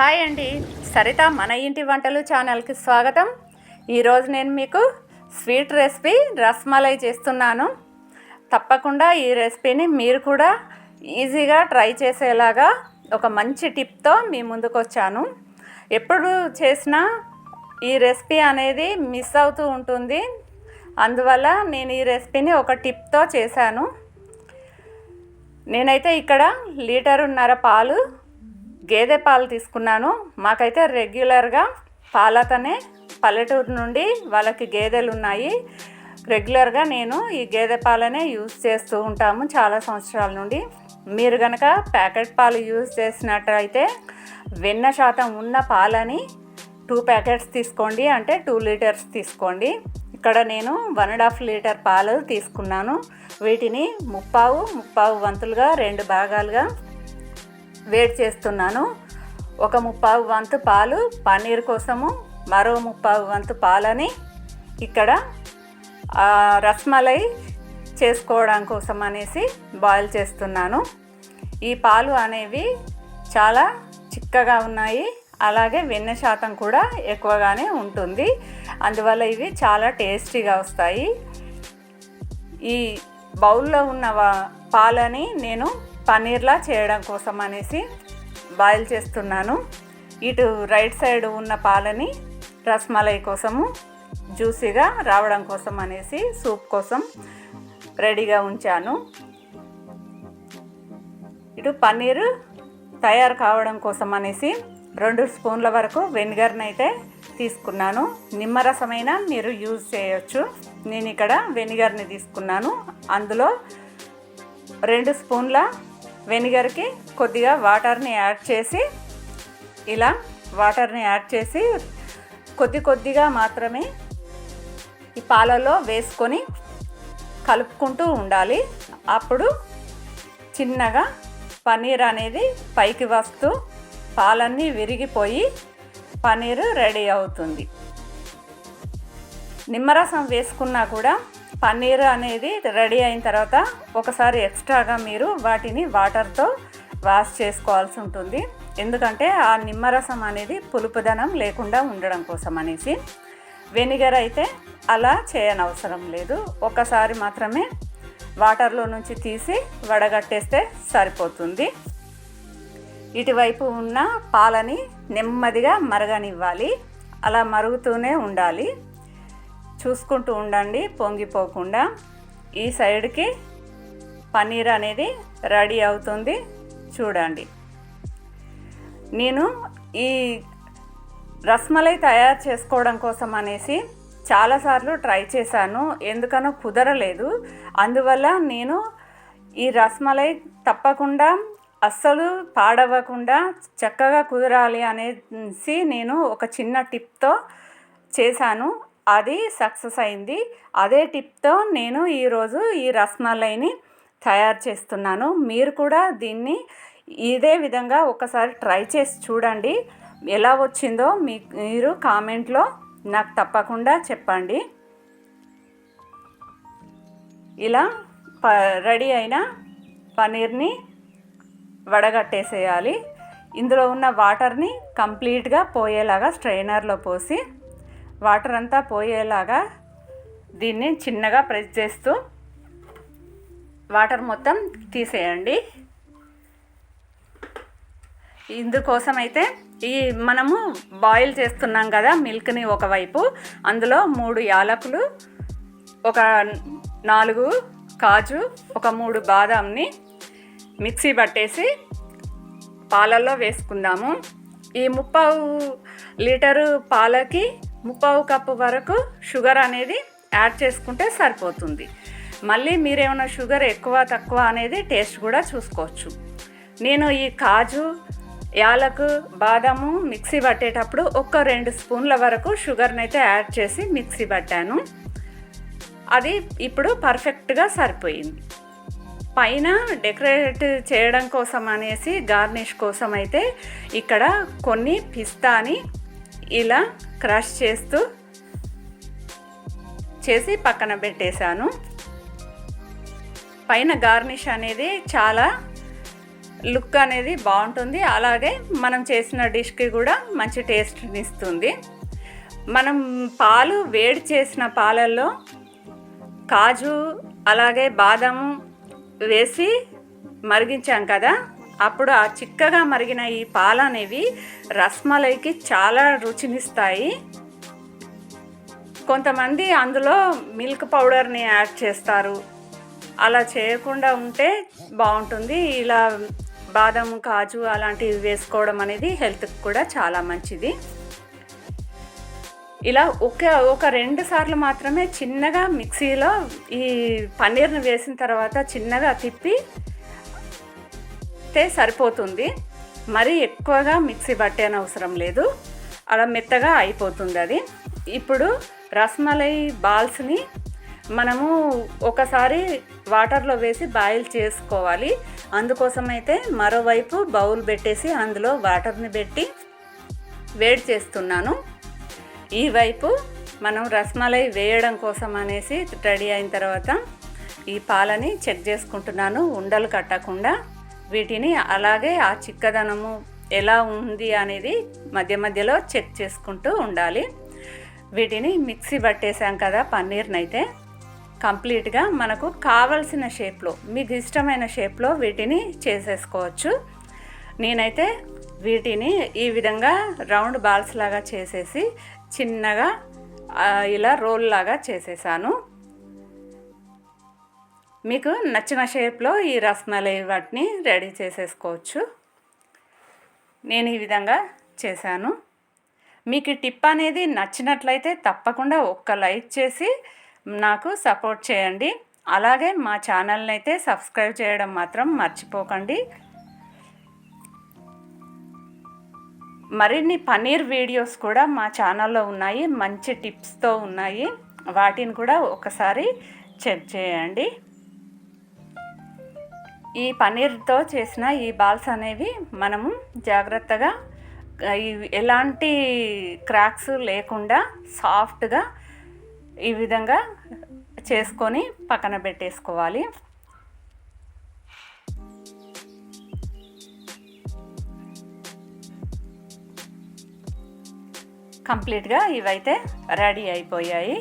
Hi అండి. సరిత మన ఇంటి వంటలు ఛానల్కి స్వాగతం. ఈరోజు నేను మీకు స్వీట్ రెసిపీ రస్మలై చేస్తున్నాను. తప్పకుండా ఈ రెసిపీని మీరు కూడా ఈజీగా ట్రై చేసేలాగా ఒక మంచి టిప్తో మీ ముందుకు వచ్చాను ఎప్పుడు చేసినా ఈ రెసిపీ అనేది మిస్ అవుతూ ఉంటుంది. అందువల్ల నేను ఈ రెసిపీని ఒక టిప్తో చేశాను. నేనైతే ఇక్కడ లీటరున్నర పాలు గేదె పాలు తీసుకున్నాను. మాకైతే రెగ్యులర్గా పాలతనే పల్లెటూరు నుండి వాళ్ళకి గేదెలు ఉన్నాయి. రెగ్యులర్గా నేను ఈ గేదె పాలనే యూజ్ చేస్తూ ఉంటాము చాలా సంవత్సరాల నుండి. మీరు కనుక ప్యాకెట్ పాలు యూజ్ చేసినట్టయితే వెన్న శాతం ఉన్న పాలని టూ ప్యాకెట్స్ తీసుకోండి అంటే టూ లీటర్స్ తీసుకోండి. ఇక్కడ నేను వన్ అండ్ హాఫ్ లీటర్ పాలు తీసుకున్నాను. వీటిని ముప్పావు ముప్పావు వంతులుగా రెండు భాగాలుగా వేడి చేస్తున్నాను. ఒక ముప్పావు వంతు పాలు పన్నీర్ కోసము మరో ముప్పావు వంతు పాలని ఇక్కడ రస్మలై చేసుకోవడం కోసం అనేసి బాయిల్ చేస్తున్నాను. ఈ పాలు అనేవి చాలా చిక్కగా ఉన్నాయి. అలాగే వెన్న శాతం కూడా ఎక్కువగానే ఉంటుంది. అందువల్ల ఇవి చాలా టేస్టీగా వస్తాయి. ఈ బౌల్లో ఉన్న వా- పాలని నేను పన్నీర్లా చేయడం కోసం అనేసి బాయిల్ చేస్తున్నాను. ఇటు రైట్ సైడ్ ఉన్న పాలని రస్మలై కోసము జ్యూసీగా రావడం కోసం అనేసి సూప్ కోసం రెడీగా ఉంచాను. ఇటు పన్నీరు తయారు కావడం కోసం అనేసి రెండు స్పూన్ల వరకు వెనిగర్ని అయితే తీసుకున్నాను. నిమ్మరసమైన మీరు యూజ్ చేయొచ్చు. నేను ఇక్కడ వెనిగర్ని తీసుకున్నాను. అందులో రెండు స్పూన్ల వెనిగర్కి కొద్దిగా వాటర్ని యాడ్ చేసి ఇలా వాటర్ని యాడ్ చేసి కొద్ది కొద్దిగా మాత్రమే ఈ పాలలో వేసుకొని కలుపుకుంటూ ఉండాలి. అప్పుడు చిన్నగా పన్నీర్ అనేది పైకి వస్తూ పాలన్నీ విరిగిపోయి పన్నీరు రెడీ అవుతుంది. నిమ్మరసం వేసుకున్నా కూడా పన్నీర్ అనేది రెడీ అయిన తర్వాత ఒకసారి ఎక్స్ట్రాగా మీరు వాటిని వాటర్తో వాష్ చేసుకోవాల్సి ఉంటుంది. ఎందుకంటే ఆ నిమ్మరసం అనేది పులుపుదనం లేకుండా ఉండడం కోసం అనేసి. వెనిగర్ అయితే అలా చేయనవసరం లేదు. ఒకసారి మాత్రమే వాటర్లో నుంచి తీసి వడగట్టేస్తే సరిపోతుంది. ఇటువైపు ఉన్న పాలని నెమ్మదిగా మరగనివ్వాలి. అలా మరుగుతూనే ఉండాలి. చూసుకుంటూ ఉండండి పొంగిపోకుండా. ఈ సైడ్కి పన్నీర్ అనేది రెడీ అవుతుంది. చూడండి. నేను ఈ రస్మలై తయారు చేసుకోవడం కోసం అనేసి చాలాసార్లు ట్రై చేశాను. ఎందుకనో కుదరలేదు. అందువల్ల నేను ఈ రస్మలై తప్పకుండా అస్సలు పాడవకుండా చక్కగా కుదరాలి అనేసి నేను ఒక చిన్న టిప్తో చేశాను. అది సక్సెస్ అయింది. అదే టిప్తో నేను ఈరోజు ఈ రస్మలైని తయారు చేస్తున్నాను. మీరు కూడా దీన్ని ఇదే విధంగా ఒకసారి ట్రై చేసి చూడండి. ఎలా వచ్చిందో మీ మీరు కామెంట్లో నాకు తప్పకుండా చెప్పండి. ఇలా ప రెడీ అయిన పన్నీర్ని వడగట్టేసేయాలి. ఇందులో ఉన్న వాటర్ని కంప్లీట్గా పోయేలాగా స్ట్రైనర్లో పోసి వాటర్ అంతా పోయేలాగా దీన్ని చిన్నగా ప్రెస్ చేస్తూ వాటర్ మొత్తం తీసేయండి. ఇందుకోసం అయితే ఈ మనము బాయిల్ చేస్తున్నాం కదా మిల్క్ని ఒకవైపు అందులో మూడు యాలకులు ఒక నాలుగు కాజు ఒక మూడు బాదాంని మిక్సీ పట్టేసి పాలల్లో వేసుకుందాము. ఈ ముప్పావు లీటరు పాలకి ముప్పావు కప్పు వరకు షుగర్ అనేది యాడ్ చేసుకుంటే సరిపోతుంది. మళ్ళీ మీరేమైనా షుగర్ ఎక్కువ తక్కువ అనేది టేస్ట్ కూడా చూసుకోవచ్చు. నేను ఈ కాజు యాలకు బాదము మిక్సీ పట్టేటప్పుడు ఒక రెండు స్పూన్ల వరకు షుగర్ని అయితే యాడ్ చేసి మిక్సీ పట్టాను. అది ఇప్పుడు పర్ఫెక్ట్గా సరిపోయింది. పైన డెకరేట్ చేయడం కోసం అనేసి గార్నిష్ కోసం అయితే ఇక్కడ కొన్ని పిస్తాని ఇలా క్రష్ చేస్తూ చేసి పక్కన పెట్టేశాను. పైన గార్నిష్ అనేది చాలా లుక్ అనేది బాగుంటుంది. అలాగే మనం చేసిన డిష్కి కూడా మంచి టేస్ట్ని ఇస్తుంది మనం పాలు వేడి చేసిన పాలల్లో కాజు అలాగే బాదము వేసి మరిగించాం కదా. అప్పుడు ఆ చిక్కగా మరిగిన ఈ పాలు అనేవి రస్మలైకి చాలా రుచినిస్తాయి. కొంతమంది అందులో మిల్క్ పౌడర్ని యాడ్ చేస్తారు. అలా చేయకుండా ఉంటే బాగుంటుంది. ఇలా బాదం కాజు అలాంటివి వేసుకోవడం అనేది హెల్త్కి కూడా చాలా మంచిది. ఇలా ఒక ఒక రెండు సార్లు మాత్రమే చిన్నగా మిక్సీలో ఈ పన్నీర్ని వేసిన తర్వాత చిన్నగా తిప్పి తే సరిపోతుంది. మరీ ఎక్కువగా మిక్సీ పట్టేనవసరం లేదు. అలా మెత్తగా అయిపోతుంది అది. ఇప్పుడు రస్మలై బాల్స్ని మనము ఒకసారి వాటర్లో వేసి బాయిల్ చేసుకోవాలి. అందుకోసమైతే మరోవైపు బౌల్ పెట్టేసి అందులో వాటర్ని పెట్టి వేడి చేస్తున్నాను. ఈ వైపు మనం రస్మలై వేయడం కోసం అనేసి రెడీ అయిన తర్వాత ఈ పాలని చెక్ చేసుకుంటున్నాను. ఉండలు కట్టకుండా వీటిని అలాగే ఆ చిక్కదనము ఎలా ఉంది అనేది మధ్య మధ్యలో చెక్ చేసుకుంటూ ఉండాలి. వీటిని మిక్సీ పట్టేసాం కదా పన్నీర్ని అయితే కంప్లీట్గా మనకు కావలసిన షేప్లో మీకు ఇష్టమైన షేప్లో వీటిని చేసేసుకోవచ్చు. నేనైతే వీటిని ఈ విధంగా రౌండ్ బాల్స్ లాగా చేసేసి చిన్నగా ఇలా రోల్ లాగా చేసేసాను. మీకు నచ్చిన షేప్లో ఈ రస్మలై వాటిని రెడీ చేసేసుకోవచ్చు. నేను ఈ విధంగా చేశాను. మీకు టిప్ అనేది నచ్చినట్లయితే తప్పకుండా ఒక్క లైక్ చేసి నాకు సపోర్ట్ చేయండి. అలాగే మా ఛానల్ని అయితే సబ్స్క్రైబ్ చేయడం మాత్రం మర్చిపోకండి. మరిన్ని పన్నీర్ వీడియోస్ కూడా మా ఛానల్లో ఉన్నాయి. మంచి టిప్స్తో ఉన్నాయి. వాటిని కూడా ఒకసారి చెక్ చేయండి. ఈ పన్నీర్తో చేసిన ఈ బాల్స్ అనేవి మనము జాగ్రత్తగా ఎలాంటి క్రాక్స్ లేకుండా సాఫ్ట్గా ఈ విధంగా చేసుకొని పక్కన పెట్టేసుకోవాలి. కంప్లీట్గా ఇవైతే రెడీ అయిపోయాయి.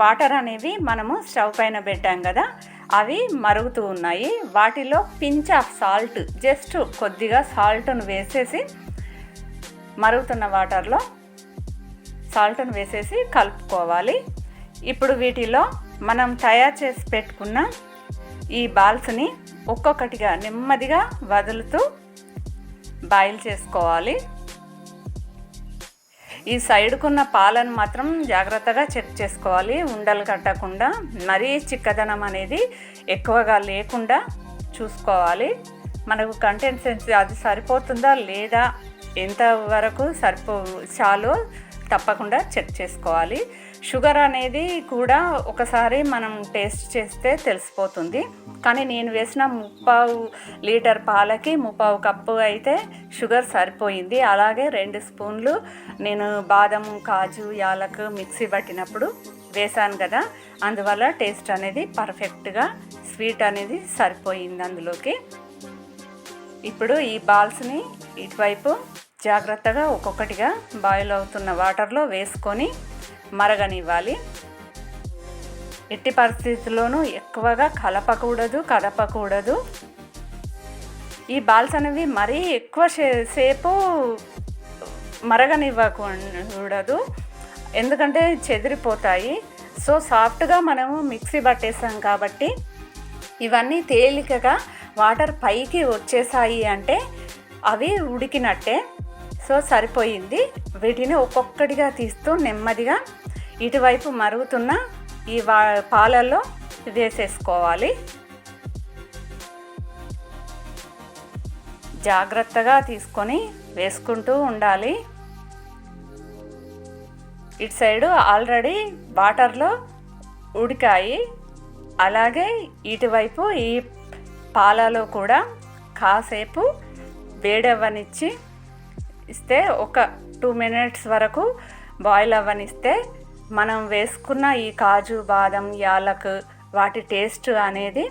వాటర్ అనేవి మనము స్టవ్ పైన పెట్టాం కదా అవి మరుగుతూ ఉన్నాయి. వాటిలో పించ్ ఆఫ్ సాల్ట్ జస్ట్ కొద్దిగా సాల్ట్ను వేసేసి మరుగుతున్న వాటర్లో సాల్ట్ను వేసేసి కలుపుకోవాలి. ఇప్పుడు వీటిలో మనం తయారు చేసి పెట్టుకున్న ఈ బాల్స్ని ఒక్కొక్కటిగా నెమ్మదిగా వదులుతూ బాయిల్ చేసుకోవాలి. ఈ సైడ్కున్న పాలను మాత్రం జాగ్రత్తగా చెక్ చేసుకోవాలి. ఉండలు కట్టకుండా మరీ చిక్కదనం అనేది ఎక్కువగా లేకుండా చూసుకోవాలి. మనకు కంటెంట్ సెన్స్ అది సరిపోతుందా లేదా ఎంతవరకు సరిపో చాలో తప్పకుండా చెక్ చేసుకోవాలి. షుగర్ అనేది కూడా ఒకసారి మనం టేస్ట్ చేస్తే తెలిసిపోతుంది. కానీ నేను వేసిన ముప్పావు లీటర్ పాలకి ముప్పావు కప్పు అయితే షుగర్ సరిపోయింది. అలాగే రెండు స్పూన్లు నేను బాదం కాజు యాలకు మిక్సీ పట్టినప్పుడు వేసాను కదా. అందువల్ల టేస్ట్ అనేది పర్ఫెక్ట్గా స్వీట్ అనేది సరిపోయింది అందులోకి. ఇప్పుడు ఈ బాల్స్ని ఇటువైపు జాగ్రత్తగా ఒక్కొక్కటిగా బాయిల్ అవుతున్న వాటర్లో వేసుకొని మరగనివ్వాలి. ఎట్టి పరిస్థితుల్లోనూ ఎక్కువగా కలపకూడదు కదపకూడదు. ఈ బాల్స్ అనేవి మరీ ఎక్కువ సేపు మరగనివ్వకూడదు. ఎందుకంటే చెదిరిపోతాయి. సో సాఫ్ట్గా మనము మిక్సీ పట్టేసాం కాబట్టి ఇవన్నీ తేలికగా వాటర్ పైకి వచ్చేసాయి అంటే అవి ఉడికినట్టే. సో సరిపోయింది. వీటిని ఒక్కొక్కటిగా తీస్తూ నెమ్మదిగా ఇటువైపు మరుగుతున్న ఈ వా పాలల్లో వేసేసుకోవాలి. జాగ్రత్తగా తీసుకొని వేసుకుంటూ ఉండాలి. ఇటు సైడు ఆల్రెడీ వాటర్లో ఉడికాయి. అలాగే ఇటువైపు ఈ పాలలో కూడా కాసేపు వేడవ్వనిచ్చి ఇస్తే ఒక టూ మినిట్స్ వరకు బాయిల్ అవ్వనిస్తే మనం వేసుకున్న ఈ కాజు బాదం యాలక్ వాటి టేస్ట్ అనేది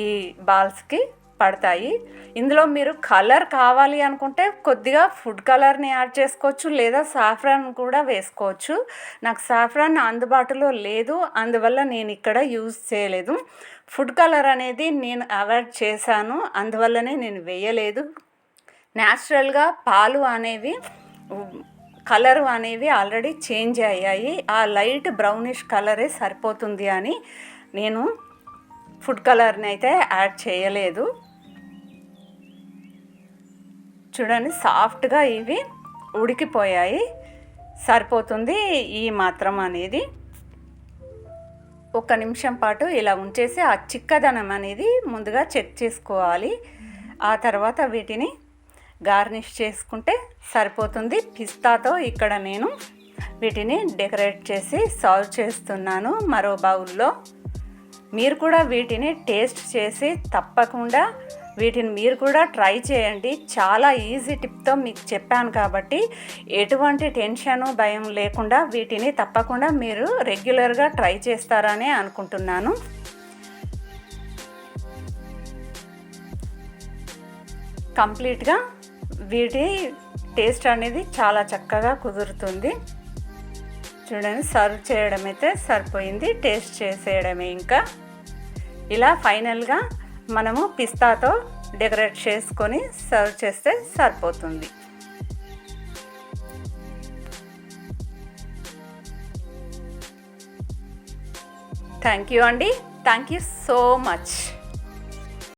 ఈ బాల్స్కి పడతాయి. ఇందులో మీరు కలర్ కావాలి అనుకుంటే కొద్దిగా ఫుడ్ కలర్ని యాడ్ చేసుకోవచ్చు లేదా సాఫ్రాన్ కూడా వేసుకోవచ్చు. నాకు సాఫ్రాన్ అందుబాటులో లేదు అందువల్ల నేను ఇక్కడ యూజ్ చేయలేదు. ఫుడ్ కలర్ అనేది నేను అవాయిడ్ చేశాను అందువల్లనే నేను వేయలేదు. న్యాచురల్గా పాలు అనేవి కలర్ అనేవి ఆల్రెడీ చేంజ్ అయ్యాయి. ఆ లైట్ బ్రౌనిష్ కలరే సరిపోతుంది అని నేను ఫుడ్ కలర్ని అయితే యాడ్ చేయలేదు. చూడండి సాఫ్ట్గా ఇవి ఉడికిపోయాయి. సరిపోతుంది ఈ మాత్రం అనేది. ఒక నిమిషం పాటు ఇలా ఉంచేసి ఆ చిక్కదనం అనేది ముందుగా చెక్ చేసుకోవాలి. ఆ తర్వాత వీటిని గార్నిష్ చేసుకుంటే సరిపోతుంది. పిస్తాతో ఇక్కడ నేను వీటిని డెకరేట్ చేసి సర్వ్ చేస్తున్నాను మరో బౌల్లో. మీరు కూడా వీటిని టేస్ట్ చేసి తప్పకుండా వీటిని మీరు కూడా ట్రై చేయండి. చాలా ఈజీ టిప్తో మీకు చెప్పాను కాబట్టి ఎటువంటి టెన్షను భయం లేకుండా వీటిని తప్పకుండా మీరు రెగ్యులర్గా ట్రై చేస్తారని అనుకుంటున్నాను. కంప్లీట్గా వీటి టేస్ట్ అనేది చాలా చక్కగా కుదురుతుంది. చూడండి సర్వ్ చేయడం అయితే సరిపోయింది. టేస్ట్ చేసేయడమే ఇంకా. ఇలా ఫైనల్గా మనము పిస్తాతో డెకరేట్ చేసుకొని సర్వ్ చేస్తే సరిపోతుంది. థ్యాంక్ యూ అండి. Thank you so much.